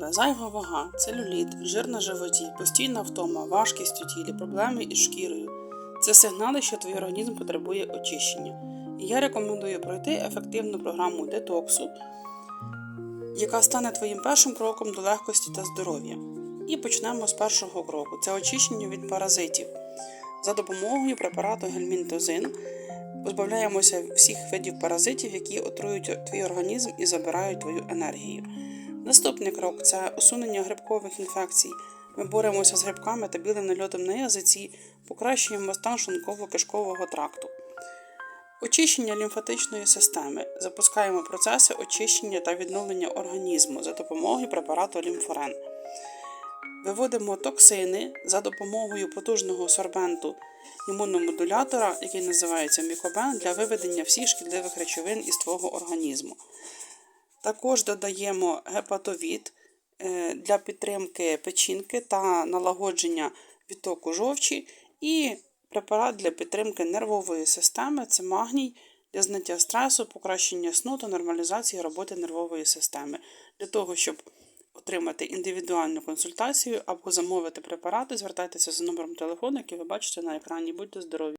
Зайва вага, целюліт, жир на животі, постійна втома, важкість у тілі, проблеми із шкірою. Це сигнали, що твій організм потребує очищення. І я рекомендую пройти ефективну програму детоксу, яка стане твоїм першим кроком до легкості та здоров'я. І почнемо з першого кроку це очищення від паразитів. За допомогою препарату гельмінтозин позбавляємося всіх видів паразитів, які отруюють твій організм і забирають твою енергію. Наступний крок це усунення грибкових інфекцій. Ми боремося з грибками та білим нальотом на язиці, покращуємо стан шлунково-кишкового тракту. Очищення лімфатичної системи. Запускаємо процеси очищення та відновлення організму за допомогою препарату лімфорен. Виводимо токсини за допомогою потужного сорбенту імуномодулятора, який називається мікобен, для виведення всіх шкідливих речовин із твого організму. Також додаємо гепатовід е, для підтримки печінки та налагодження відтоку жовчі, і препарат для підтримки нервової системи це магній для зняття стресу, покращення сну та нормалізації роботи нервової системи. Для того, щоб отримати індивідуальну консультацію або замовити препарати, звертайтеся за номером телефону, який ви бачите на екрані. Будьте здорові!